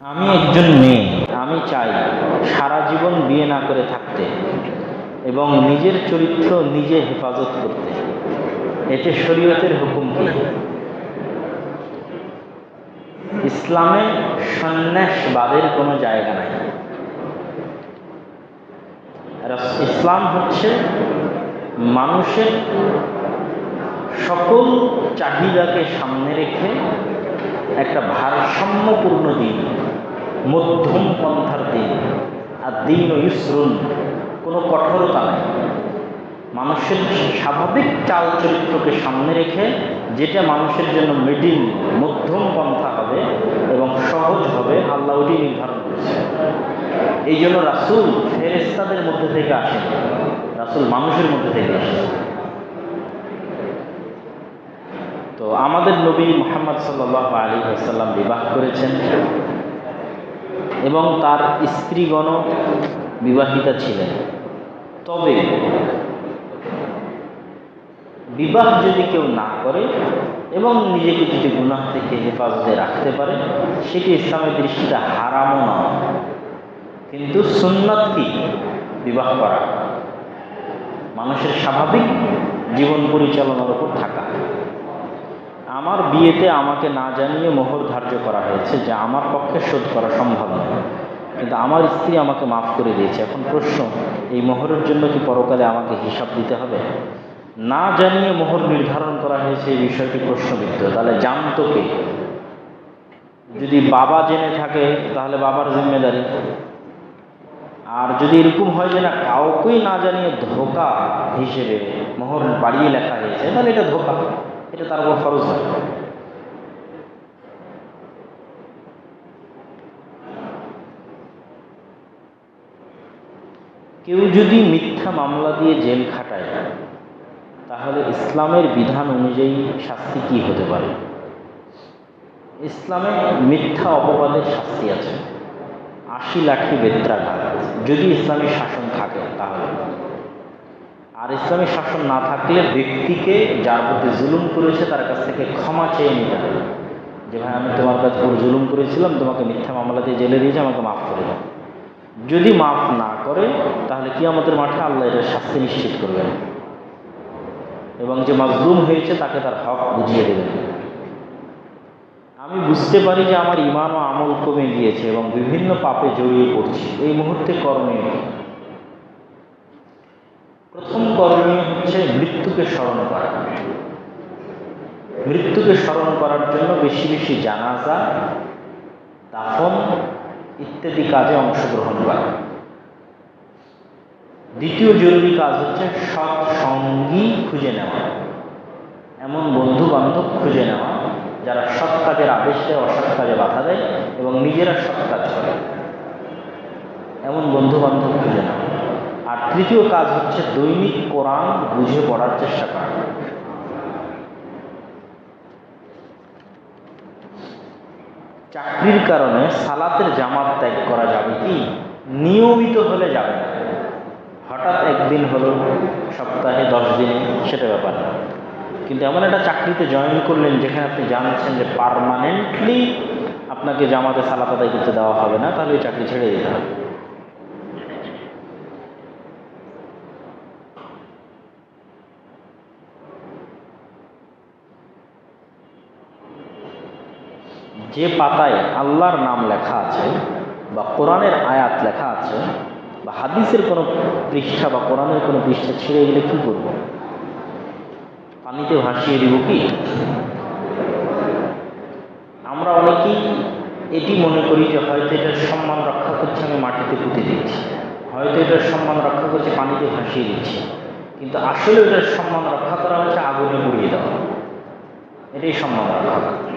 আমি একজন মেয়ে, আমি চাই সারা জীবন বিয়ে না করে থাকতে এবং নিজের চরিত্র নিজে হেফাজত করতে। এতে শরীয়তের হুকুম কি? ইসলামে সন্ন্যাসবাদের কোনো জায়গা নাই। ইসলাম হচ্ছে মানুষের সকল চাহিদাকে সামনে রেখে একটা ভারসাম্যপূর্ণ দিন। মধ্যম পন্থার দিন। আর দিন ইসরুন কোনো কঠোরতা নাই। মানুষের স্বাভাবিক চাল চরিত্রকে সামনে রেখে যেটা মানুষের জন্য মিডিল, মধ্যম পন্থা হবে এবং সহজ হবে, আল্লাহ ওটি নির্ধারণ করেছে। এই জন্য রাসুল ফেরেস্তাদের মধ্যে থেকে আসে রাসুল মানুষের মধ্যে থেকে আসে তো আমাদের নবী মোহাম্মদ সাল্লাহ আলী আসাল্লাম বিবাহ করেছেন। এবং তার স্ত্রীগণ বিবাহিতা ছিলেন। তবে বিবাহ যদি কেউ না করে এবং নিজেকে যদি গুনাহ থেকে হেফাজতে রাখতে পারে, সেটি ইসলামের দৃষ্টিতে হারামও নয়। কিন্তু সুন্নত কি? বিবাহ করা। মানুষের স্বাভাবিক জীবন পরিচালনার উপর থাকা। আমার বিয়েতে আমাকে না জানিয়ে মোহর ধার্য করা হয়েছে, যা আমার পক্ষে শোধ করা সম্ভব নয়। কিন্তু আমার স্ত্রী আমাকে মাফ করে দিয়েছে। এখন প্রশ্ন, এই মোহরের জন্য কি পরকালে আমাকে হিসাব দিতে হবে? না জানিয়ে মোহর নির্ধারণ করা হয়েছে এই বিষয়টি প্রশ্নবিদ্ধ। তাহলে জানতো কে? যদি বাবা জেনে থাকে, তাহলে বাবার জিম্মেদারি। আর যদি এরকম হয় যে না, কাউকেই না জানিয়ে ধোকা হিসেবে মোহর বাড়িয়ে লেখা হয়েছে, তাহলে এটা ধোকা। এটা তার উপর ফরজ হয়। কেউ যদি মিথ্যা মামলা দিয়ে জেল খাটায়, তাহলে ইসলামের বিধান অনুযায়ী শাস্তি কি হতে পারে? ইসলামে মিথ্যা অপবাদের শাস্তি আছে। আশি লাঠি বেত্রাঘাত। যদি ইসলামী শাসন থাকে তাহলে। ইসলামী শাসন না থাকলে ব্যক্তিকে যার প্রতি জুলুম করেছে তার কাছ থেকে ক্ষমা চেয়ে নিতে হবে। যে ভাই, আমি তোমার কাছে পুরো জুলুম করেছিলাম, তোমাকে মিথ্যা মামলা দিয়ে জেলে দিয়েছে, আমাকে মাফ করে দাও। যদি মাফ না করে, তাহলে কি আমাদের মাঠে আল্লাহ এটার শাস্তি নিশ্চিত করবেন। এবং যে মাজলুম হয়েছে, তাকে তার হক বুঝিয়ে দেবেন। আমি বুঝতে পারি যে আমার ইমান ও আমল কমে গিয়েছে এবং বিভিন্ন পাপে জড়িয়ে পড়ছি। এই মুহূর্তে করণীয় কি? প্রথম করণীয় হচ্ছে মৃত্যুকে স্মরণ করা। মৃত্যুকে স্মরণ করার জন্য বেশি বেশি জানাজা, দাফন ইত্যাদি কাজে অংশগ্রহণ করা। দ্বিতীয় জরুরি কাজ হচ্ছে সৎ সঙ্গী খুঁজে নেওয়া। এমন বন্ধু বান্ধব খুঁজে নেওয়া, যারা সৎ কাজের আদেশ দেয় অসৎ কাজে বাধা দেয় এবং নিজেরা সৎ কাজ করে। এমন বন্ধু বান্ধব খুঁজে নেওয়া। তৃতীয় কাজ হচ্ছে দৈনিক কোরআন বুঝে পড়ার চেষ্টা করা। চাকরির কারণে সালাতের জামাত ত্যাগ করা যাবে কি? নিয়মিত হলে যাবে হঠাৎ একদিন হলো, সপ্তাহে দশ দিনে, সেটা ব্যাপার না। কিন্তু এমন একটা চাকরিতে জয়েন করলেন যেখানে আপনি জানছেন যে পারমানেন্টলি আপনাকে জামাতে সালাত আদায় করতে দেওয়া হবে না, তাহলে ওই চাকরি ছেড়ে দিতে হবে। যে পাতায় আল্লাহর নাম লেখা আছে, বা কোরআনের আয়াত লেখা আছে, বা হাদিসের কোনো পৃষ্ঠা বা কোরআনের কোনো পৃষ্ঠা ছিঁড়ে গেলে কী করব? পানিতে ভাসিয়ে দিব কি? আমরা অনেকেই এটি মনে করি যে হয়তো এটার সম্মান রক্ষা করছে, আমি মাটিতে পুঁতে দিচ্ছি। হয়তো এটার সম্মান রক্ষা করছে, পানিতে ভাসিয়ে দিচ্ছি। কিন্তু আসলে এটার সম্মান রক্ষা করা হচ্ছে আগুনে পুড়িয়ে দেওয়া। এটাই সম্মান রক্ষা করা।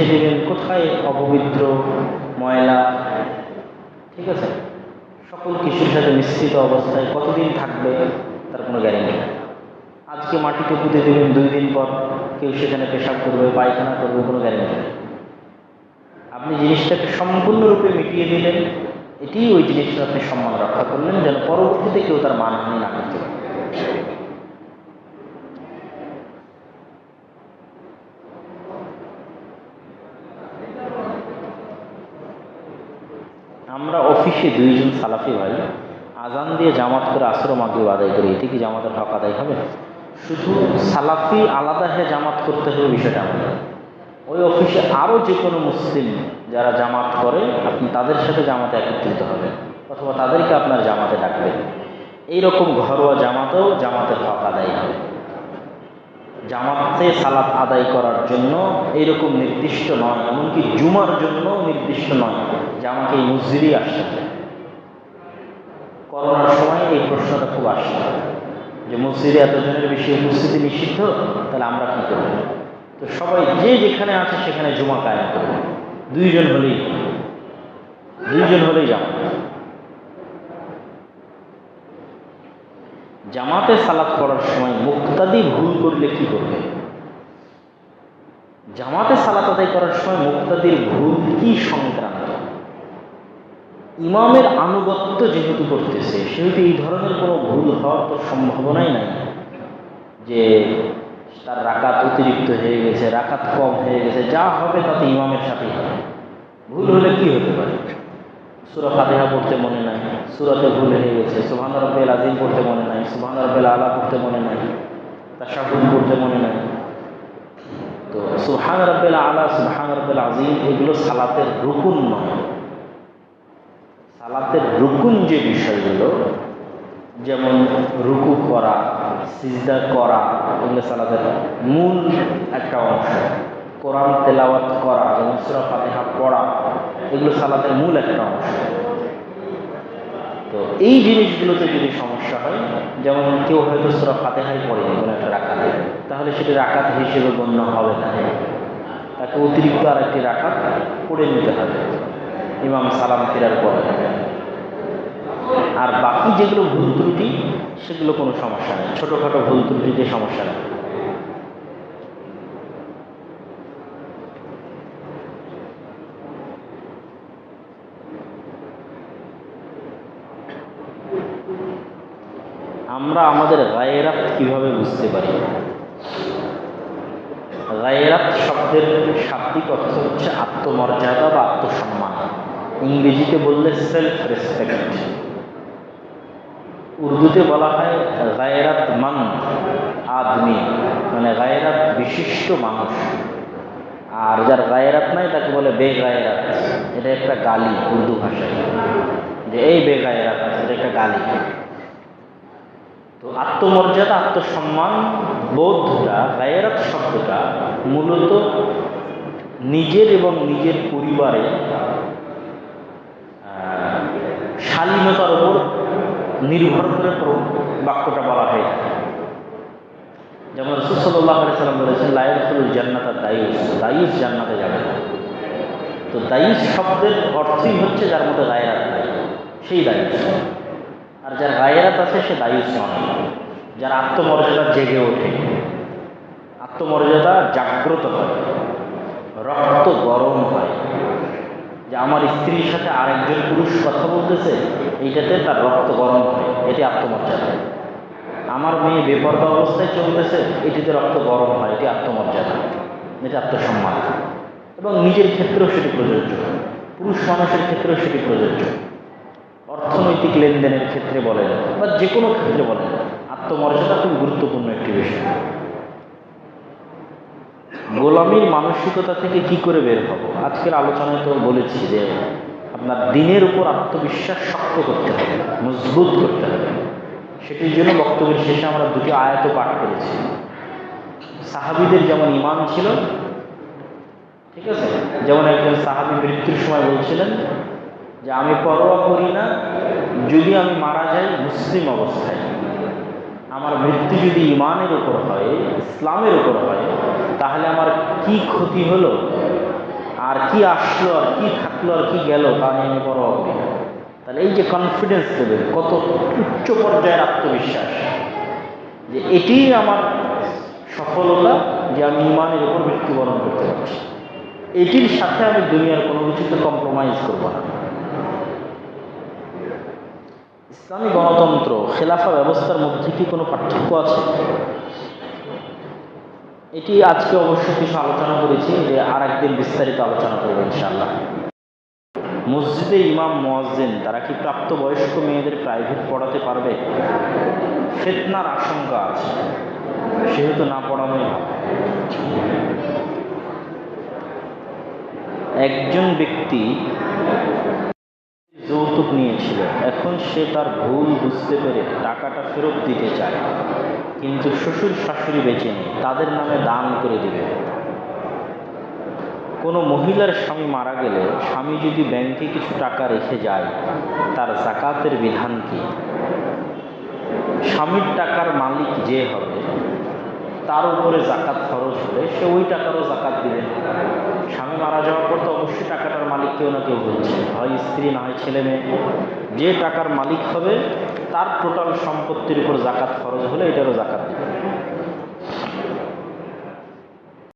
ভেসে দেবেন কোথায় অপবিত্র ময়লা? ঠিক আছে? সকল কিছুর সাথে মিশ্রিত অবস্থায় কতদিন থাকবে তার কোনো গ্যারেন্টি নেই। আজকে মাটিতে পুঁতে দেবেন দুই দিন পর কেউ সেখানে পেশাব করবে, পায়খানা করবে, কোনো গ্যারেন্টি নেই। আপনি জিনিসটাকে সম্পূর্ণরূপে মিটিয়ে দিলেন, এটিই ওই জিনিসটা আপনি সম্মান রক্ষা করলেন, যেন পরবর্তীতে কেউ তার মানহানি না করতে পারে। আমরা দুইজন সালাফি ভাই আজান দিয়ে জামাত করে আসর মাগরিব আদায় করি, এটি কি জামাতের হক আদায় হবে? শুধু সালাফি আলাদা হয়ে জামাত করতে হবে বিষয়টা আমাদের। ওই অফিসে আরও যে কোনো মুসলিম যারা জামাত করে, আপনি তাদের সাথে জামাতে একত্রিত হবেন অথবা তাদেরকে আপনার জামাতে ডাকবেন। এইরকম ঘরোয়া জামাতেও জামাতের হক আদায় হবে। জামাতে সালাত আদায় করার জন্য এইরকম নির্দিষ্ট নয়, এমনকি জুমার জন্য নির্দিষ্ট নয় যে আমাকে এই মসজিদই আসতে করোনার সময় এই প্রশ্নটা খুব আসছে যে মসজিদে এতজনের বেশি উপস্থিতি নিষিদ্ধ, তাহলে আমরা কী করব? তো সবাই যে যেখানে আছে সেখানে জুমা কায়েম করবে। দুইজন হলেই দুইজন হলেই জামাত। জামাতে সালাত পড়ার সময় মুক্তাদি ভুল করলে কি করবে? জামাতে সালাত আদায় করার সময় মুক্তাদির ভুল কি সংক্রান্ত? ইমামের আনুগত্য যেহেতু করতেছে, সেহেতু এই ধরনের কোনো ভুল হওয়ার তো সম্ভাবনাই নাই। যে তার রাকাত অতিরিক্ত হয়ে গেছে, রাকাত কম হয়ে গেছে, যা হবে তাতে ইমামের সাথেই হবে। ভুল হলে কি হতে পারে? সুরা ফাতেহা পড়তে মনে নাই, সুরাতে ভুল হয়ে গেছে, সুবহান রব্বেল আজিম পড়তে মনে নাই, সুবহান রব্বেল আলা পড়তে মনে নাই, তাশাহুদ পড়তে মনে নাই। তো সুবহান রব্বেল আলা, সুবহান রব্বেল আজিম এগুলো সালাতের রুকুন নয়। সালাতের রুকুন যে বিষয়গুলো, যেমন রুকু করা, সিজদা করা, এগুলো সালাতের মূল একটা অংশ। কোরআন তেলাওয়াত করা, যেমন সুরা ফাতেহা পড়া, এগুলো সালাতের মূল একটা অংশ। তো এই জিনিসগুলোতে যদি সমস্যা হয়, যেমন কেউ হয়তো সুরা ফাতেহাই পড়েনি কোনো একটা রাখাতে তাহলে সেটি রাকাত হিসেবে গণ্য হবে না। তাকে অতিরিক্ত আরেকটি রাকাত পড়ে নিতে হবে। ইমাম সালাম ফেরার পরে। আর বাকি যেগুলো ভুল ত্রুটি, সেগুলো কোনো সমস্যা নেই। ছোটোখাটো ভুল ত্রুটিতে সমস্যা নেই। আমরা আমাদের গায়েরাত কীভাবে বুঝতে পারি? গায়েরাত শব্দের শাব্দিক অর্থ হচ্ছে আত্মমর্যাদা বা আত্মসম্মান। ইংরেজিতে বললে সেলফ রেসপেক্ট উর্দুতে বলা হয় গায়েরাত মান আদমি মানে গায়েরাত বিশিষ্ট মানুষ। আর যার গায়েরাত নাই তাকে বলে বেগায়েরাত এটা একটা গালি উর্দু ভাষায়। যে এই বেগায়েরাত এটা একটা গালি। তো আত্মমর্যাদা, আত্মসম্মান বোধটা গায়েরাত শব্দটা মূলত নিজের এবং নিজের পরিবারে শালীনতার উপর নির্ভর করে বাক্যটা বলা হয়ে থাকে। যেমন রসুল্লাহ সাল্লাম বলেছেন লায়রসুল জান্নাতা দায়ুস দায়ুস জান্নাতে যাবে তো দায়ুস শব্দের অর্থই হচ্ছে যার মধ্যে গায়েরাত নাই, সেই দায়ুস আর যার গায়েরাত আছে সে দায়ুস নয় যার আত্মমর্যাদা জেগে ওঠে, আত্মমর্যাদা জাগ্রত হয়, রক্ত গরম হয়। যে আমার স্ত্রীর সাথে আরেকজন পুরুষ কথা বলতেছে, এইটাতে তার রক্ত গরম হয়, এটি আত্মমর্যাদা। আমার মেয়ে বেপর্দা অবস্থায় চলতেছে, এটিতে রক্ত গরম হয়, এটি আত্মমর্যাদা, এটি আত্মসম্মান। এবং নিজের ক্ষেত্রেও সেটি প্রযোজ্য। পুরুষ মানুষের ক্ষেত্রেও সেটি প্রযোজ্য। অর্থনৈতিক লেনদেনের ক্ষেত্রে বলেন বা যে কোনো ক্ষেত্রে বলেন, আত্মমর্যাদা খুব গুরুত্বপূর্ণ একটি বিষয়। গোলামীর মানসিকতা থেকে কি করে বের হব? আজকের আলোচনায় তো বলেছি যে আপনার দিনের উপর আত্মবিশ্বাস শক্ত করতে হবে, মজবুত করতে হবে। সেটির জন্য বক্তব্যের শেষে আমরা দুটি আয়াত পাঠ করেছি। সাহাবিদের যেমন ইমান ছিল, ঠিক আছে? যেমন একজন সাহাবি মৃত্যুর সময় বলছিলেন যে আমি পরোয়া করি না, যদি আমি মারা যাই মুসলিম অবস্থায়। আমার মৃত্যু যদি ইমানের উপর হয়, ইসলামের উপর হয়, তাহলে আমার কি ক্ষতি হলো? আর কি আসলো, আর কি থাকল, আর কি গেল, তা নিয়ে আমি পরোয়া করি না। তাহলে এই যে কনফিডেন্স দেবে কত উচ্চ পর্যায়ের আত্মবিশ্বাস। যে এটিই আমার সফলতা যে আমি ইমানের উপর মৃত্যুবরণ করতে পারছি। এটির সাথে আমি দুনিয়ার কোনো কিছুতে কম্প্রোমাইজ করব না। ইসলামী গণতন্ত্র, খেলাফা ব্যবস্থার মধ্যে কি কোনো পার্থক্য আছে? এটি আজকে অবশ্য কিছু আলোচনা করেছি, যে আর একদিন বিস্তারিত আলোচনা করব ইনশাআল্লাহ। মসজিদে ইমাম, মোয়াজ্জেন, তারা কি প্রাপ্তবয়স্ক মেয়েদের প্রাইভেট পড়াতে পারবে? ফেতনার আশঙ্কা আছে, সেহেতু না পড়ানোই একজন ব্যক্তি যৌতুক নিয়েছিল। এখন সে তার ভুল বুঝতে পেরে টাকাটা ফেরত দিতে চায়। কিন্তু শ্বশুর শাশুড়ি বেঁচে নেই, তাদের নামে দান করে দিবে। কোনো মহিলার স্বামী মারা গেলে স্বামী যদি ব্যাংকে কিছু টাকা রেখে যায়, তার জাকাতের বিধান কি? স্বামীর টাকার মালিক যে হবে তার উপরে জাকাত খরচ হলে সে ওই টাকারও জাকাত দিবে। স্বামী মারা যাওয়ার পর তো অবশ্যই টাকাটার মালিক কেউ না কেউ হচ্ছে। হয় স্ত্রী, না হয় ছেলে মেয়ে। যে টাকার মালিক হবে, তার টোটাল সম্পত্তির উপর জাকাত খরচ হলে এটারও জাকাত দেবে।